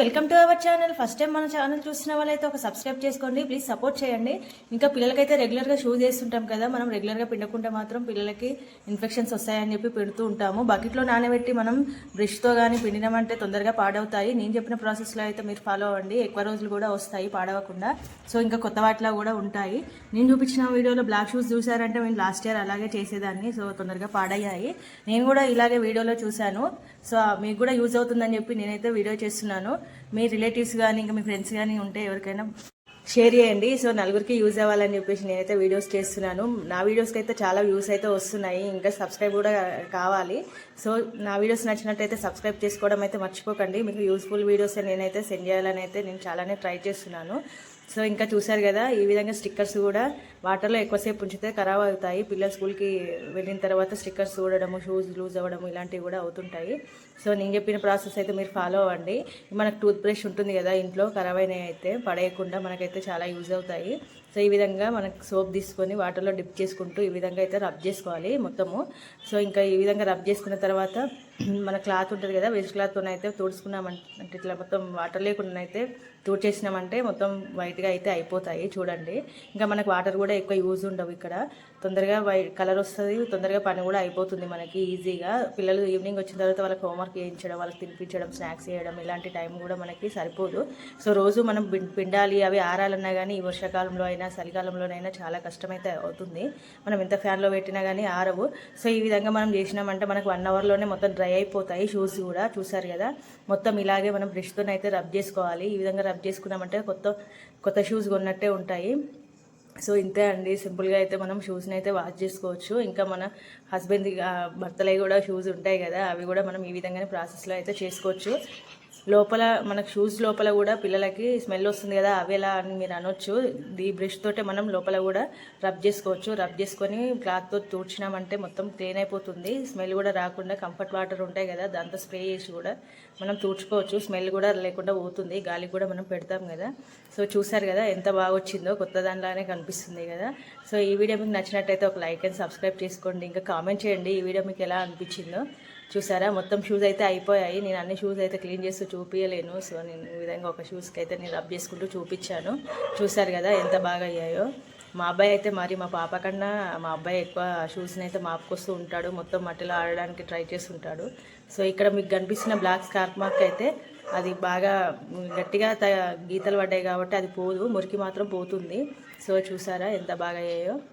Welcome to our channel first time మన channel చూసిన వాళ్ళైతే ఒక సబ్స్క్రైబ్ చేసుకోండి. ప్లీజ్ సపోర్ట్ చేయండి. ఇంకా పిల్లలకైతే రెగ్యులర్గా షూస్ వేస్తుంటాం కదా మనం రెగ్యులర్గా పిండకుంటే మాత్రం పిల్లలకి ఇన్ఫెక్షన్స్ వస్తాయని చెప్పి పెడుతూ ఉంటాము. బకెట్లో నానబెట్టి మనం బ్రష్తో కానీ పిండినామంటే తొందరగా పాడవుతాయి. నేను చెప్పిన ప్రాసెస్లో అయితే మీరు ఫాలో అవ్వండి. ఎక్కువ రోజులు కూడా వస్తాయి పాడవకుండా. సో ఇంకా కొత్త వాటిలో కూడా ఉంటాయి. నేను చూపించిన వీడియోలో బ్లాక్ షూస్ చూసారంటే నేను లాస్ట్ ఇయర్ అలాగే చేసేదాన్ని. సో తొందరగా పాడయ్యాయి. నేను కూడా ఇలాగే వీడియోలో చూశాను. సో మీకు కూడా యూజ్ అవుతుందని చెప్పి నేనైతే వీడియో చేస్తున్నాను. మీ రిలేటివ్స్ కానీ ఇంకా మీ ఫ్రెండ్స్ కానీ ఉంటే ఎవరికైనా షేర్ చేయండి. సో నలుగురికి యూజ్ అవ్వాలని చెప్పేసి నేనైతే వీడియోస్ చేస్తున్నాను. నా వీడియోస్కి అయితే చాలా వ్యూస్ అయితే వస్తున్నాయి. ఇంకా సబ్స్క్రైబ్ కూడా కావాలి. సో నా వీడియోస్ నచ్చినట్టయితే సబ్స్క్రైబ్ చేసుకోవడం అయితే మర్చిపోకండి. మీకు యూస్ఫుల్ వీడియోస్ నేనైతే సెండ్ చేయాలని అయితే నేను చాలానే ట్రై చేస్తున్నాను. సో ఇంకా చూశారు కదా ఈ విధంగా స్టిక్కర్స్ కూడా వాటర్లో ఎక్కువసేపు ఉంచితే ఖరాబ్ అవుతాయి. పిల్లలు స్కూల్కి వెళ్ళిన తర్వాత స్టిక్కర్స్ చూడడము షూస్ లూజ్ అవ్వడము ఇలాంటివి కూడా అవుతుంటాయి. సో నేను చెప్పిన ప్రాసెస్ అయితే మీరు ఫాలో అవ్వండి. మనకు టూత్ బ్రష్ ఉంటుంది కదా ఇంట్లో ఖరాబ్ అయినవి అయితే పడేయకుండా మనకైతే చాలా యూజ్ అవుతాయి. సో ఈ విధంగా మనకు సోప్ తీసుకొని వాటర్లో డిప్ చేసుకుంటూ ఈ విధంగా అయితే రబ్ చేసుకోవాలి మొత్తము. సో ఇంకా ఈ విధంగా రబ్ చేసుకున్న తర్వాత మన క్లాత్ ఉంటుంది కదా వెజ్ క్లాత్తో అయితే తుడుచుకున్నామంటే ఇట్లా మొత్తం వాటర్ లేకుండా అయితే తుడిచేసినామంటే మొత్తం వైట్గా అయితే అయిపోతాయి చూడండి. ఇంకా మనకు వాటర్ కూడా ఎక్కువ యూజ్ ఉండవు ఇక్కడ. తొందరగా వైట్ కలర్ వస్తుంది తొందరగా పని కూడా అయిపోతుంది మనకి ఈజీగా పిల్లలు ఈవినింగ్ వచ్చిన తర్వాత వాళ్ళకి హోంవర్క్ చేయించడం వాళ్ళకి తినిపించడం స్నాక్స్ చేయడం ఇలాంటి టైం కూడా మనకి సరిపోదు. సో రోజు మనం పిండాలి అవి ఆరాలన్నా కానీ ఈ వర్షాకాలంలో అయినా చలికాలంలోనైనా చాలా కష్టమైతే అవుతుంది. మనం ఎంత ఫ్యాన్లో పెట్టినా కానీ ఆరవు. సో ఈ విధంగా మనం చేసినామంటే మనకు వన్ అవర్లోనే మొత్తం డ్రై అయిపోతాయి. షూస్ కూడా చూసారు కదా? మొత్తం ఇలాగే మనం బ్రష్తో అయితే రబ్ చేసుకోవాలి. ఈ విధంగా రబ్ చేసుకున్నామంటే కొత్త కొత్త షూస్ కొన్నట్టే ఉంటాయి. సో ఇంతే అండి. సింపుల్గా అయితే మనం షూస్ని అయితే వాష్ చేసుకోవచ్చు. ఇంకా మన హస్బెండ్ భర్తలవి కూడా షూస్ ఉంటాయి కదా? అవి కూడా మనం ఈ విధంగానే ప్రాసెస్లో అయితే చేసుకోవచ్చు. లోపల మనకు షూస్ లోపల కూడా పిల్లలకి స్మెల్ వస్తుంది కదా అవి ఎలా అని మీరు అనొచ్చు. ఈ బ్రష్ తోటే మనం లోపల కూడా రబ్ చేసుకోవచ్చు. రబ్ చేసుకొని క్లాత్తో తూడ్చినామంటే మొత్తం క్లీన్ అయిపోతుంది. స్మెల్ కూడా రాకుండా కంఫర్ట్ వాటర్ ఉంటాయి కదా దాంతో స్ప్రే చేసి కూడా మనం తూడ్చుకోవచ్చు. స్మెల్ కూడా లేకుండా పోతుంది. గాలికి కూడా మనం పెడతాం కదా. సో చూసారు కదా ఎంత బాగా వచ్చిందో కొత్త దానిలానే కనిపిస్తుంది కదా. సో ఈ వీడియో మీకు నచ్చినట్టయితే ఒక లైక్ అండ్ సబ్స్క్రైబ్ చేసుకోండి. ఇంకా కామెంట్ చేయండి ఈ వీడియో మీకు ఎలా అనిపించిందో. చూసారా? మొత్తం షూస్ అయితే అయిపోయాయి. నేను అన్ని షూస్ అయితే క్లీన్ చేస్తూ చూపించలేను సో నేను ఈ విధంగా ఒక షూస్కి అయితే నేను రబ్ చేసుకుంటూ చూపించాను. చూసారు కదా ఎంత బాగా అయ్యాయో. మా అబ్బాయి అయితే మరి మా పాప కన్నా మా అబ్బాయి ఎక్కువ షూస్ని అయితే మాపుకొస్తూ ఉంటాడు. మొత్తం మట్టిలో ఆడడానికి ట్రై చేస్తుంటాడు. సో ఇక్కడ మీకు కనిపిస్తున్న బ్లాక్ స్కార్ప్ మార్క్ అయితే అది బాగా గట్టిగా త గీతలు పడ్డాయి కాబట్టి అది పోదు. మురికి మాత్రం పోతుంది. సో చూసారా ఎంత బాగా అయ్యాయో.